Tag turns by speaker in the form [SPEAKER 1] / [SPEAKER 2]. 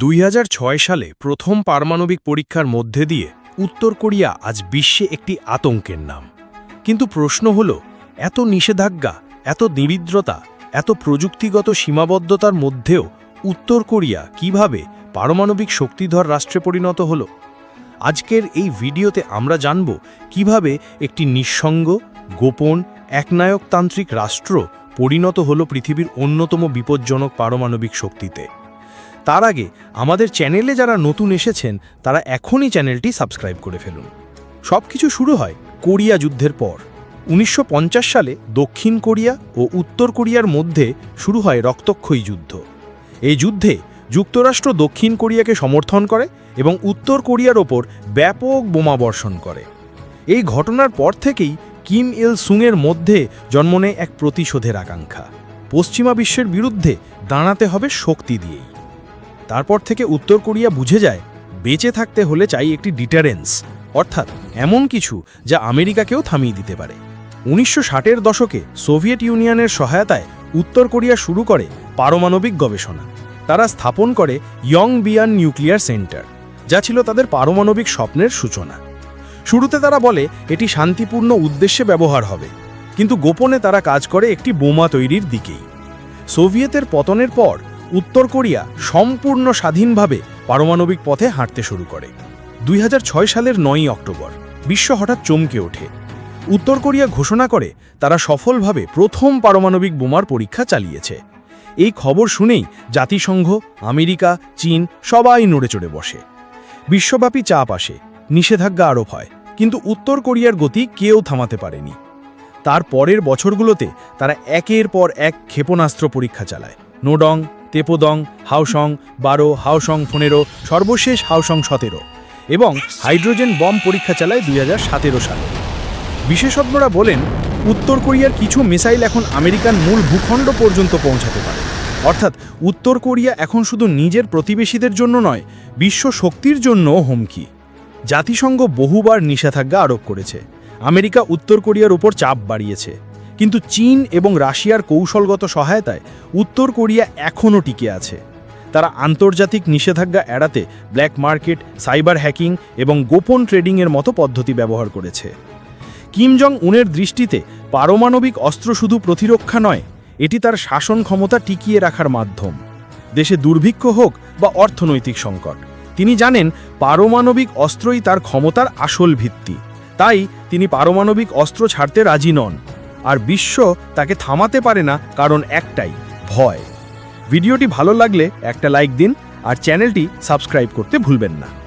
[SPEAKER 1] দুই হাজার ছয় সালে প্রথম পারমাণবিক পরীক্ষার মধ্যে দিয়ে উত্তর কোরিয়া আজ বিশ্বে একটি আতঙ্কের নাম। কিন্তু প্রশ্ন হল, এত নিষেধাজ্ঞা, এত নিরিদ্রতা, এত প্রযুক্তিগত সীমাবদ্ধতার মধ্যেও উত্তর কোরিয়া কীভাবে পারমাণবিক শক্তিধর রাষ্ট্রে পরিণত হল? আজকের এই ভিডিওতে আমরা জানব কীভাবে একটি নিঃসঙ্গ, গোপন, একনায়কতান্ত্রিক রাষ্ট্র পরিণত হল পৃথিবীর অন্যতম বিপজ্জনক পারমাণবিক শক্তিতে। তার আগে আমাদের চ্যানেলে যারা নতুন এসেছেন, তারা এখনই চ্যানেলটি সাবস্ক্রাইব করে ফেলুন। সব কিছু শুরু হয় কোরিয়া যুদ্ধের পর। উনিশশো পঞ্চাশ সালে দক্ষিণ কোরিয়া ও উত্তর কোরিয়ার মধ্যে শুরু হয় রক্তক্ষয়ী যুদ্ধ। এই যুদ্ধে যুক্তরাষ্ট্র দক্ষিণ কোরিয়াকে সমর্থন করে এবং উত্তর কোরিয়ার ওপর ব্যাপক বোমা বর্ষণ করে। এই ঘটনার পর থেকেই কিম ইল সুংয়ের মধ্যে জন্ম নেয় এক প্রতিশোধের আকাঙ্ক্ষা। পশ্চিমা বিশ্বের বিরুদ্ধে দাঁড়াতে হবে শক্তি দিয়েই। তারপর থেকে উত্তর কোরিয়া বুঝে যায়, বেঁচে থাকতে হলে চাই একটি ডিটারেন্স, অর্থাৎ এমন কিছু যা আমেরিকাকেও থামিয়ে দিতে পারে। উনিশশো ষাটের দশকে সোভিয়েত ইউনিয়নের সহায়তায় উত্তর কোরিয়া শুরু করে পারমাণবিক গবেষণা। তারা স্থাপন করে ইয়ং বিয়ান নিউক্লিয়ার সেন্টার, যা ছিল তাদের পারমাণবিক স্বপ্নের সূচনা। শুরুতে তারা বলে, এটি শান্তিপূর্ণ উদ্দেশ্যে ব্যবহার হবে। কিন্তু গোপনে তারা কাজ করে একটি বোমা তৈরির দিকেই। সোভিয়েতের পতনের পর উত্তর কোরিয়া সম্পূর্ণ স্বাধীনভাবে পারমাণবিক পথে হাঁটতে শুরু করে। দুই হাজার ছয় সালের নয়ই অক্টোবর, বিশ্ব হঠাৎ চমকে ওঠে। উত্তর কোরিয়া ঘোষণা করে তারা সফলভাবে প্রথম পারমাণবিক বোমার পরীক্ষা চালিয়েছে। এই খবর শুনেই জাতিসংঘ, আমেরিকা, চীন সবাই নড়ে চড়ে বসে। বিশ্বব্যাপী চাপ আসে, নিষেধাজ্ঞা আরোপ হয়, কিন্তু উত্তর কোরিয়ার গতি কেউ থামাতে পারেনি। তার পরের বছরগুলোতে তারা একের পর এক ক্ষেপণাস্ত্র পরীক্ষা চালায়। নোডং তেপোদং, হাওসং, বারো, হাওসং পনেরো, সর্বশেষ হাওসং সতেরো এবং হাইড্রোজেন বম পরীক্ষা চালায় দুই সালে। বিশেষজ্ঞরা বলেন, উত্তর কোরিয়ার কিছু মিসাইল এখন আমেরিকান মূল ভূখণ্ড পর্যন্ত পৌঁছাতে পারে। অর্থাৎ, উত্তর কোরিয়া এখন শুধু নিজের প্রতিবেশীদের জন্য নয়, বিশ্ব শক্তির জন্যও হুমকি। জাতিসংঘ বহুবার নিষেধাজ্ঞা আরোপ করেছে। আমেরিকা উত্তর কোরিয়ার উপর চাপ বাড়িয়েছে। কিন্তু চীন এবং রাশিয়ার কৌশলগত সহায়তায় উত্তর কোরিয়া এখনও টিকে আছে। তারা আন্তর্জাতিক নিষেধাজ্ঞা এড়াতে ব্ল্যাক মার্কেট, সাইবার হ্যাকিং এবং গোপন ট্রেডিংয়ের মতো পদ্ধতি ব্যবহার করেছে। কিম জং উনের দৃষ্টিতে পারমাণবিক অস্ত্র শুধু প্রতিরক্ষা নয়, এটি তার শাসন ক্ষমতা টিকিয়ে রাখার মাধ্যম। দেশে দুর্ভিক্ষ হোক বা অর্থনৈতিক সংকট, তিনি জানেন পারমাণবিক অস্ত্রই তার ক্ষমতার আসল ভিত্তি। তাই তিনি পারমাণবিক অস্ত্র ছাড়তে রাজি নন। আর বিশ্ব তাকে থামাতে পারে না কারণ একটাই, ভয়। ভিডিওটি ভালো লাগলে একটা লাইক দিন আর চ্যানেলটি সাবস্ক্রাইব করতে ভুলবেন না।